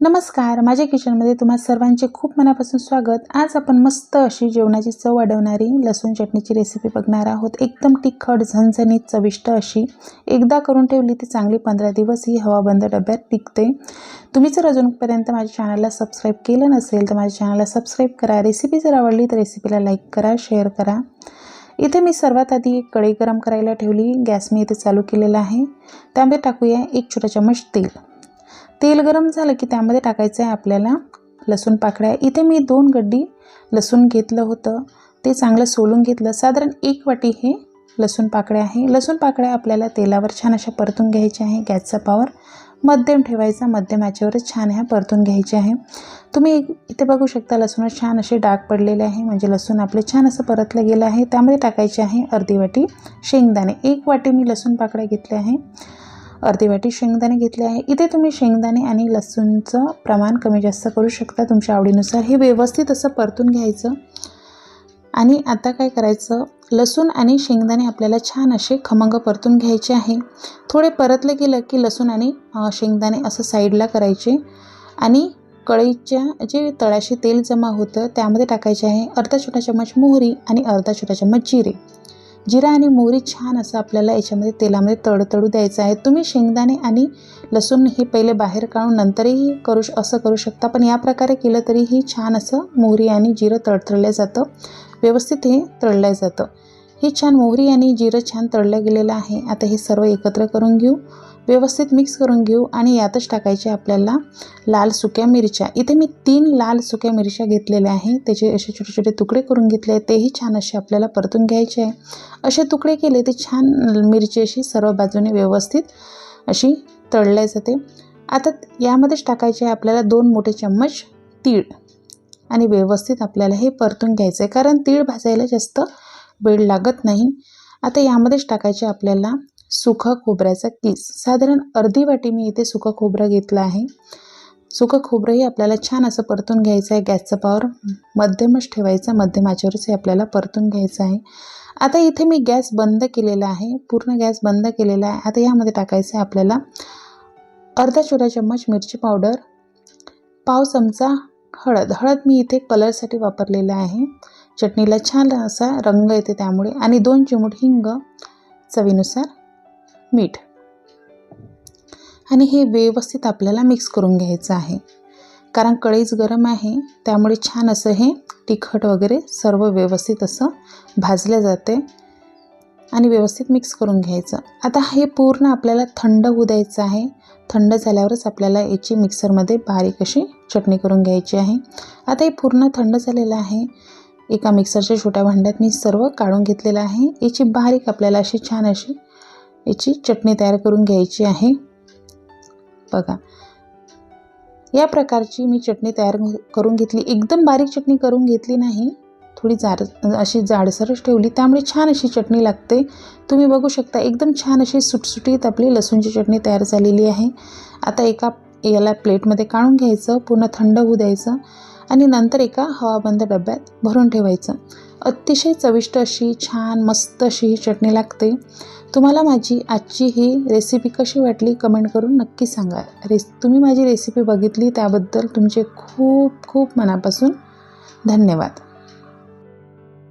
नमस्कार माझ्या किचनमध्ये तुम्हा सर्वांचे खूप मनापासून स्वागत. आज आपण मस्त अशी जेवणाची चव वाढवणारी लसूण चटणीची रेसिपी बघणार आहोत. एकदम तिखट झणझणीत चविष्ट अशी. एकदा करून ठेवली ती चांगली पंधरा दिवस ही हवाबंद डब्यात टिकते. तुम्ही जर अजूनपर्यंत माझ्या चॅनलला सबस्क्राईब केलं नसेल तर माझ्या चॅनलला सबस्क्राईब करा. रेसिपी जर आवडली तर रेसिपीला लाईक करा शेअर करा. इथे मी सर्वात आधी एक कढई गरम करायला ठेवली. गॅस मी इथे चालू केलेला आहे. त्यामध्ये टाकूया एक छोटा चम्मच तेल. तेल गरम झालं की त्यामध्ये टाकायचं आहे आपल्याला लसूण पाकळ्या. इथे मी दोन गड्डी लसूण घेतलं होतं. ते चांगलं सोलून घेतलं. साधारण एक वाटी हे लसूण पाकळ्या आहे. लसूण पाकळ्या आपल्याला तेलावर छान अशा परतून घ्यायच्या आहे. गॅसचा पावर मध्यम ठेवायचा. मध्यम याच्यावरच छान ह्या परतून घ्यायचे आहे. तुम्ही इथे बघू शकता लसूणात छान असे डाग पडलेले आहे. म्हणजे लसूण आपले छान असं परतलं गेलं आहे. त्यामध्ये टाकायचे आहे अर्धी वाटी शेंगदाणे. एक वाटी मी लसूण पाकळ्या घेतले आहे. अर्धी वाटी शेंगदाणे घेतले आहे. इथे तुम्ही शेंगदाणे आणि लसूणचं प्रमाण कमी जास्त करू शकता. तुमच्या आवडीनुसार हे व्यवस्थित असं परतून घ्यायचं. आणि आता काय करायचं? लसूण आणि शेंगदाणे आपल्याला छान असे खमंग परतून घ्यायचे आहे. थोडे परतले गेलं की लसूण आणि शेंगदाणे असं साईडला करायचे. आणि कढईच्या जे तळाशी तेल जमा होतं त्यामध्ये टाकायचे आहे अर्धा छोटा चम्मच मोहरी आणि अर्धा छोटा चम्मच जिरे. जिरा आणि मोहरी छान असं आपल्याला याच्यामध्ये तेलामध्ये तडतडू द्यायचं आहे. तुम्ही शेंगदाणे आणि लसूण हे पहिले बाहेर काढून नंतरही करू असं करू शकता. पण या प्रकारे केलं तरीही छान असं मोहरी आणि जिरं तडतडलं जातं. व्यवस्थित हे तळलं जातं. हे छान मोहरी आणि जिरं छान तळलं गेलेलं आहे. आता हे सर्व एकत्र करून घेऊ. व्यवस्थित मिक्स करून घेऊ आणि यातच टाकायचे आपल्याला लाल सुक्या मिरच्या. इथे मी तीन लाल सुक्या मिरच्या घेतलेल्या आहे. त्याचे असे छोटे छोटे तुकडे करून घेतले तेही छान असे आपल्याला परतून घ्यायचे आहे. असे तुकडे केले ते छान मिरची अशी सर्व बाजूने व्यवस्थित अशी तळल्या जाते. आता यामध्येच टाकायचे आहे आपल्याला दोन मोठे चम्मच तीळ. आणि व्यवस्थित आपल्याला हे परतून घ्यायचं आहे कारण तीळ भाजायला जास्त वेळ लागत नाही. आता यामध्येच टाकायचे आपल्याला सुखं खोबऱ्याचा किस. साधारण अर्धी वाटी मी इथे सुकं खोबरं घेतलं आहे. सुकं खोबरंही आपल्याला छान असं परतून घ्यायचं आहे. गॅसचा पावर मध्यमच ठेवायचा. मध्यम आचेवरच हे आपल्याला परतून घ्यायचं आहे. आता इथे मी गॅस बंद केलेला आहे. पूर्ण गॅस बंद केलेला आहे. आता यामध्ये टाकायचं आहे आपल्याला अर्धा छोटा चम्मच मिरची पावडर पाव चमचा हळद. हळद मी इथे कलरसाठी वापरलेला आहे. चटणीला छान असा रंग येते त्यामुळे. आणि दोन चिमूट हिंग चवीनुसार मीठ. आणि हे व्यवस्थित आपल्याला मिक्स करून घ्यायचं आहे. कारण कढईच गरम आहे त्यामुळे छान असं हे तिखट वगैरे सर्व व्यवस्थित असं भाजलं जाते आणि व्यवस्थित मिक्स करून घ्यायचं. आता हे पूर्ण आपल्याला थंड होऊ द्यायचं आहे. थंड झाल्यावरच आपल्याला याची मिक्सरमध्ये बारीक अशी चटणी करून घ्यायची आहे. आता हे पूर्ण थंड झालेलं आहे. एका मिक्सरच्या छोट्या भांड्यात मी सर्व काढून घेतलेलं आहे. याची बारीक आपल्याला अशी छान अशी याची चटणी तयार करून घ्यायची आहे. बघा. या प्रकारची मी चटणी तयार करून घेतली. एकदम बारीक चटणी करून घेतली नाही. थोडी जाड अशी जाडसरच ठेवली. त्यामुळे छान अशी चटणी लागते. तुम्ही बघू शकता एकदम छान अशी सुटसुटीत आपली लसूणची चटणी तयार झालेली आहे. आता एका याला प्लेटमध्ये काढून घ्यायचं. पूर्ण थंड होऊ द्यायचं. आणि नंतर एका हवाबंद डब्यात भरून ठेवायचं. अतिशय चविष्ट अशी छान मस्त अशी ही चटणी लागते. तुम्हाला माझी आजची ही रेसिपी कशी वाटली कमेंट करून नक्की सांगा. रेस तुम्ही माझी रेसिपी बघितली त्याबद्दल तुमचे खूप खूप मनापासून धन्यवाद.